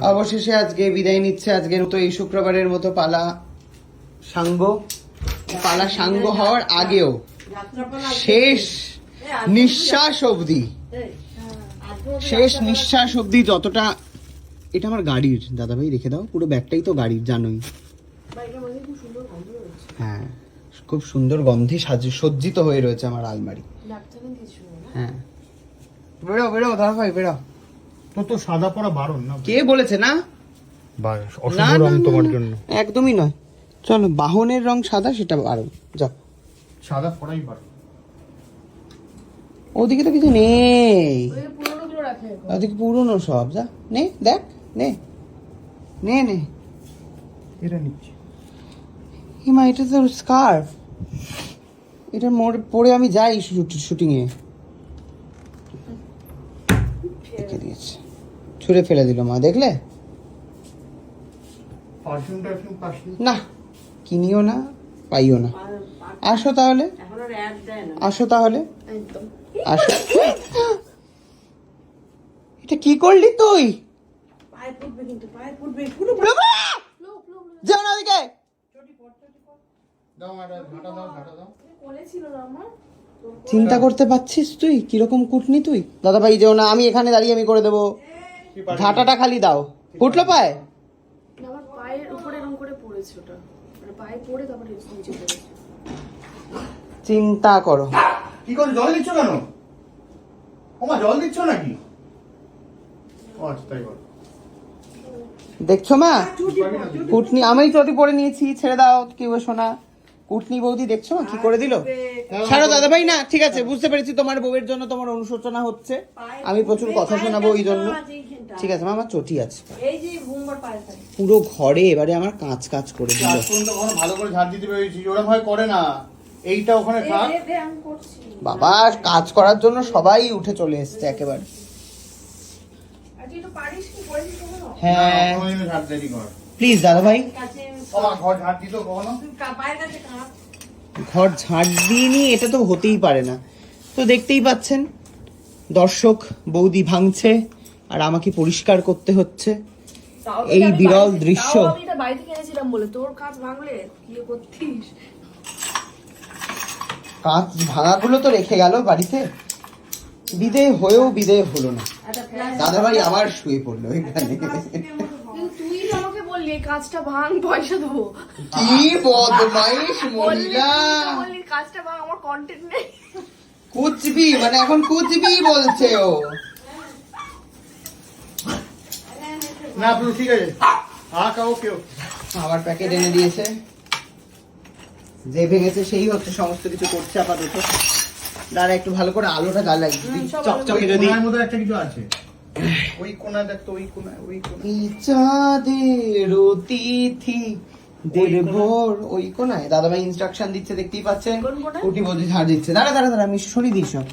অবশেষে আজকে বিদায় নিচ্ছে আজকের মতো এই শুক্রবারের মতো পালা সাঙ্গ। পালা সাঙ্গ হওয়ার আগেও শেষ নিঃশ্বাস অবধি। শেষ নিঃশ্বাস অবধি যতটা এটা আমার গাড়ির দাদা ভাই রেখে দাও পুরো ব্যাগটাই তো গাড়ির জানোই। হ্যাঁ খুব সুন্দর গন্ধে সাজ সজ্জিত হয়ে রয়েছে আমার আলমারি। হ্যাঁ। বেরো বেরো দাদা ভাই বেরো। তো তো সাদা পরা বারণ না কে বলেছে না? না, অশুভ না, রং না, তোমার না, জন্য। একদমই নয়। চলো বাহনের রং সাদা সেটা আরও যাও। সাদা পরাই বারণ। ওদিকে তো কিছু নেই। ওদিকে পুরনো সব যা। নে দেখ নে। নে নে। এটা নিচ্ছি। হিমা এটা তো স্কার্ফ এটা মোড় পরে আমি যাই শুটিং এ রেখে দিয়েছে। ছুঁড়ে ফেলে দিল মা দেখলে? না কিনিও না পাইও না। আসো তাহলে। আসো তাহলে। আসো। এটা কি করলি তুই? বাবা! যাও না ওদিকে। দাও দাও চিন্তা করতে পারছিস তুই? কীরকম কুটনি তুই? দাদা ভাই যেও না আমি এখানে দাঁড়িয়ে আমি করে দেবো। ঝাঁটাটা খালি দাও। ফুটলো পায়? আমার পায়ের উপরে এরকম করে পড়েছে ওটা। মানে পায়ে পড়ে তারপরে নিচে পড়েছে চিন্তা করো। কি করছ জল দিচ্ছ কেন? ওমা জল দিচ্ছ নাকি? ও আচ্ছা তাই বল দেখছ মা? কুটনি আমি চটি পরে নিয়েছি ছেড়ে দাও কি গো সোনা কুটনি বৌদি দেখছ? কি করে দিল? ছাড়ো দাদা ভাই না ঠিক আছে বুঝতে পেরেছি তোমার বউয়ের জন্য তোমার অনুশোচনা হচ্ছে। আমি প্রচুর কথা শোনাবো ওই জন্য। ঠিক আছে মা আমার চটি আছে। পুরো ঘরে এবারে আমার কাঁচ কাঁচ করে দিল। ভালো করে ঝাড় দিতে পেরেছি ওরকম হয় করে না। এইটা ওখানে থাক। বাবা কাজ করার জন্য সবাই উঠে চলে এসছে একেবারে। কখনো হ্যাঁ। প্লিজ দাদা ভাই ঘর দিত কখনো? ঝাড় দিইনি এটা তো হতেই পারে না। তো দেখতেই পাচ্ছেন দর্শক বৌদি ভাঙছে আর আমাকে পরিষ্কার করতে হচ্ছে। এই বিরল দৃশ্য। তাও আমি এটা বাড়ি থেকে এনেছিলাম বলে। তোর কাজ ভাঙলে কি করতিস? কাঁচ ভাঙাগুলো তো রেখে গেল বাড়িতে। বিদে হয়েও বিদে হলো না। একটা প্লাস দাদা ভাই আবার শুয়ে পড়ল এখানে কিন্তু তুই তো আমাকে বললি এই কাজটা ভাঙ পয়সা দেবো। কি বদমাইশ মহিলা। বললি কাজটা ভাঙ আমার কন্টেন্ট নেই। কুচবি মানে এখন কুচবি বলছে ও। না পুরো ঠিক আছে। আঁকা ওকে ওকে আবার প্যাকেট এনে দিয়েছে। যে ভেঙেছে সেই হচ্ছে সমস্ত কিছু করছে আপাতত। দাঁড়া একটু ভালো করে আলোটা জ্বালাই। চকচকে যদি মধ্যে একটা কিছু আছে। ওই কোনা দেখতো ওই কোনা ওই কোনা চাঁদের অতিথি দের ভোর ওই কোনায়। দাদা ভাই ইনস্ট্রাকশন দিচ্ছে দেখতেই পাচ্ছেন। কোন বদি ঝাড় দিচ্ছে। দাঁড়া দাঁড়া দাঁড়া আমি সরিয়ে দিই সব।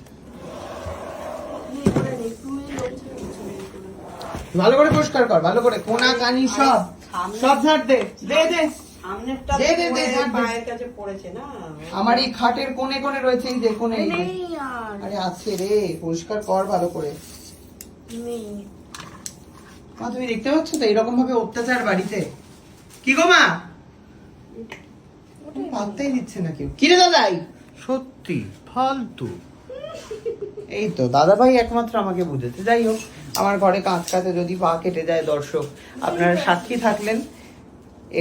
ভালো করে পরিষ্কার কর ভালো করে। কোনা কানি সব। সব ঝাড় দে দে দে। সামনেরটা দে, দে, দে, ঝাড় দে। পায়ের কাছে পড়েছে না? আমার এই খাটের কোণে কোণে রয়েছে এই আর আছে রে পরিষ্কার কর ভালো করে। মা তুমি দেখতে পাচ্ছ তো? এরকম ভাবে অত্যাচার বাড়িতে। কি গো মা? পাত্তাই দিচ্ছে না কেউ। কিরে দাদাই? সত্যি ফালতু। এই তো দাদা ভাই একমাত্র আমাকে বুঝেছে। যাই হোক আমার ঘরে কাঁচ কাঁচে যদি পা কেটে যায় দর্শক আপনারা সাক্ষী থাকলেন।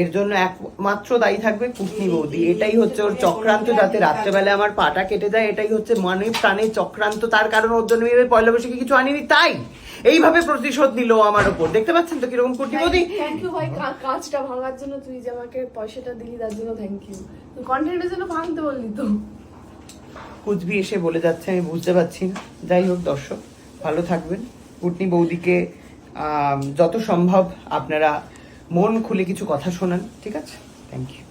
এর জন্য একমাত্র দায়ী থাকবে কুটনি বৌদি। এটাই হচ্ছে ওর চক্রান্ত যাতে রাত্রেবেলা আমার পাটা কেটে যায় এটাই হচ্ছে মনে প্রাণে চক্রান্ত। তার কারণ ওর জন্য পয়লা বৈশাখে কিছু আনিনি তাই এইভাবে প্রতিশোধ নিল আমার উপর। দেখতে পাচ্ছেন তো কীরকম কুটনি বৌদি? থ্যাংক ইউ ভাই কাজটা ভাঙার জন্য তুই যে আমাকে পয়সাটা দিলি তার জন্য থ্যাংক ইউ কন্টেন্টের জন্য ভাঙতে বললি তো। কুচবি এসে বলে যাচ্ছে আমি বুঝতে পারছি না। যাই হোক দর্শক ভালো থাকবেন। কুটনি বৌদিকে যত সম্ভব আপনারা মন খুলে কিছু কথা শোনান ঠিক আছে? Thank you